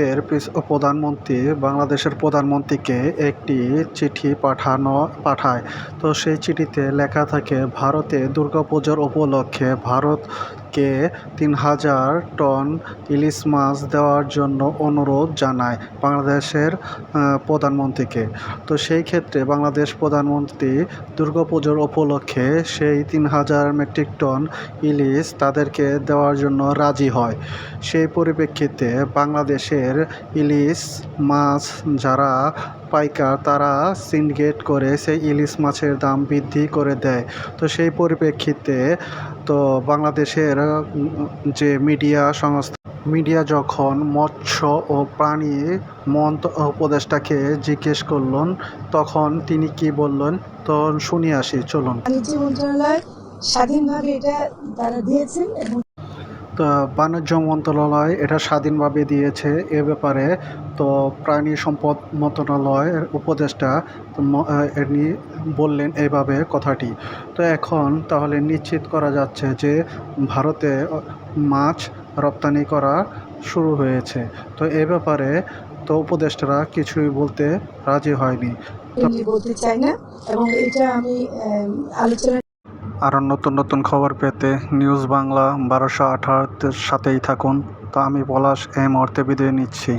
ভারতের প্রধানমন্ত্রী বাংলাদেশের প্রধানমন্ত্রীকে একটি চিঠি পাঠানো, পাঠায়। তো সেই চিঠিতে লেখা থাকে, ভারতে দুর্গাপুজোর উপলক্ষে ভারতকে তিন হাজার টন ইলিশ মাছ দেওয়ার জন্য অনুরোধ জানায় বাংলাদেশের প্রধানমন্ত্রীকে। তো সেই ক্ষেত্রে বাংলাদেশ প্রধানমন্ত্রী দুর্গাপুজোর উপলক্ষে সেই তিন হাজার মেট্রিক টন ইলিশ তাদেরকে দেওয়ার জন্য রাজি হয়। সেই পরিপ্রেক্ষিতে বাংলাদেশের ইলিশ মাছ যারা পাইকার তারা সিন্ডিকেট করে সেই ইলিশ মাছের দাম বৃদ্ধি করে দেয়। তো সেই পরিপ্রেক্ষিতে তো বাংলাদেশের যে মিডিয়া সংস্থা, মিডিয়া যখন মৎস্য ও প্রাণী মন্ত উপদেষ্টাকে জিজ্ঞেস করলেন, তখন তিনি কি বললেন? তো শুনিয়ে আসি, চলুন। বাণিজ্য মন্ত্রণালয় স্বাধীনভাবে এটা তারা দিয়েছেন এবং বাণিজ্য মন্ত্রণালয় এটা স্বাধীনভাবে দিয়েছে এ ব্যাপারে। তো প্রাণী সম্পদ মন্ত্রণালয়ের উপদেষ্টা আহ, বললেন এইভাবে কথাটি। তো এখন তাহলে নিশ্চিত করা যাচ্ছে যে ভারতে মাছ রপ্তানি করা শুরু হয়েছে। তো এ ব্যাপারে তো উপদেষ্টারা কিছুই বলতে রাজি হয়নি। এমনি বলতে চাই না এবং এটা আমি আলোচনা আরও নতুন নতুন খবর পেতে নিউজ বাংলা বারোশো আঠারোর সাথেই থাকুন। তা আমি পলাশ, এই মুহূর্তে বিদায় নিচ্ছি।